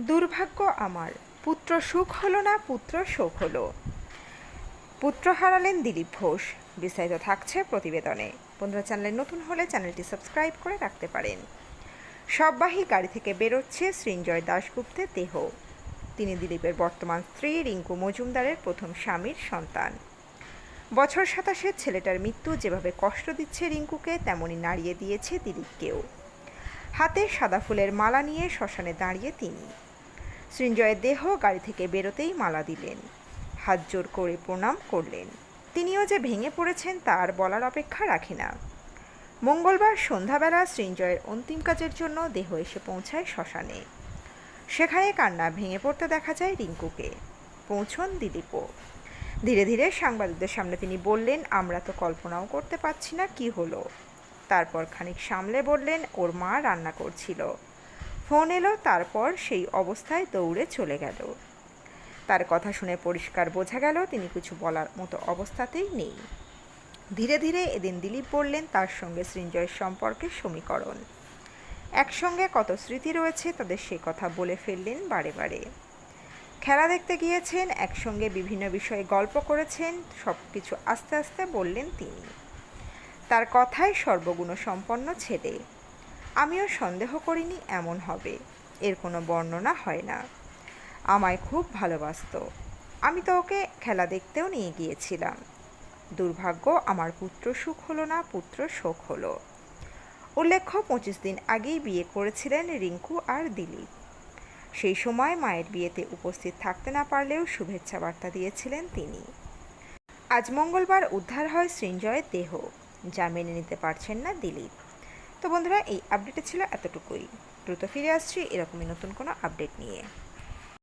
দুর্ভাগ্য আমার, পুত্র সুখ হলো না, পুত্র শোক হলো। পুত্র হারালেন দিলীপ ঘোষ। বিস্তারিত থাকছে প্রতিবেদনে। বন্ধুরা, চ্যানেলে নতুন হলে চ্যানেলটি সাবস্ক্রাইব করে রাখতে পারেন। সববাহী গাড়ি থেকে বেরোচ্ছে সৃঞ্জয় দাশগুপ্তের দেহ। তিনি দিলীপের বর্তমান স্ত্রী রিঙ্কু মজুমদারের প্রথম স্বামীর সন্তান। বছর সাতাশের ছেলেটার মৃত্যু যেভাবে কষ্ট দিচ্ছে রিঙ্কুকে তেমনি নাড়িয়ে দিয়েছে দিলীপকেও। হাতে সাদা ফুলের মালা নিয়ে শ্মশানে দাঁড়িয়ে তিনি। সৃঞ্জয়ের দেহ গাড়ি থেকে বেরোতেই মালা দিলেন। হাত জোর করে প্রণাম করলেন। তিনিও যে ভেঙে পড়েছেন তার বলার অপেক্ষা রাখে না। মঙ্গলবার সন্ধ্যাবেলা সৃঞ্জয়ের অন্তিম কাজের জন্য দেহ এসে পৌঁছায় শ্মশানে। সেখানে কান্না ভেঙে পড়তে দেখা যায় রিঙ্কুকে। পৌঁছন দিলীপও। ধীরে ধীরে সাংবাদিকদের সামনে তিনি বললেন, আমরা তো কল্পনাও করতে পারছি না কি হলো। তারপর খানিক সামলে বললেন, ওর মা রান্না করছিল। ফোন এলো, তারপর সেই অবস্থায় দৌড়ে চলে গেল। তার কথা শুনে পরিষ্কার বোঝা গেল, তিনি কিছু বলার মতো অবস্থাতেই নেই। ধীরে ধীরে এদিন দিলীপ বললেন, তার সঙ্গে সৃঞ্জয়ের সম্পর্কে সমীকরণ। একসঙ্গে কত স্মৃতি রয়েছে তাদের সে কথা বলে ফেললেন বারে বারে। খেলা দেখতে গিয়েছেন, একসঙ্গে বিভিন্ন বিষয়ে গল্প করেছেন সব কিছু আস্তে আস্তে বললেন তিনি। তার কথায় সর্বগুণ সম্পন্ন ছেলে। আমিও সন্দেহ করিনি এমন হবে। এর কোনো বর্ণনা হয় না। আমায় খুব ভালোবাসত। আমি তো ওকে খেলা দেখতেও নিয়ে গিয়েছিলাম। দুর্ভাগ্য, আমার পুত্র সুখ হলো না, পুত্র শোক হলো। উল্লেখ্য, পঁচিশ দিন আগেই বিয়ে করেছিলেন রিঙ্কু আর দিলীপ। সেই সময় মায়ের বিয়েতে উপস্থিত থাকতে না পারলেও শুভেচ্ছা বার্তা দিয়েছিলেন তিনি। আজ মঙ্গলবার উদ্ধার হয় সৃঞ্জয়ের দেহ। যা মেনে নিতে পারছেন না দিলীপ। তো বন্ধুরা এই আপডেটে ছিল এতটুকুই। দ্রুত ফিরে আসছি এরকমই নতুন কোনো আপডেট নিয়ে।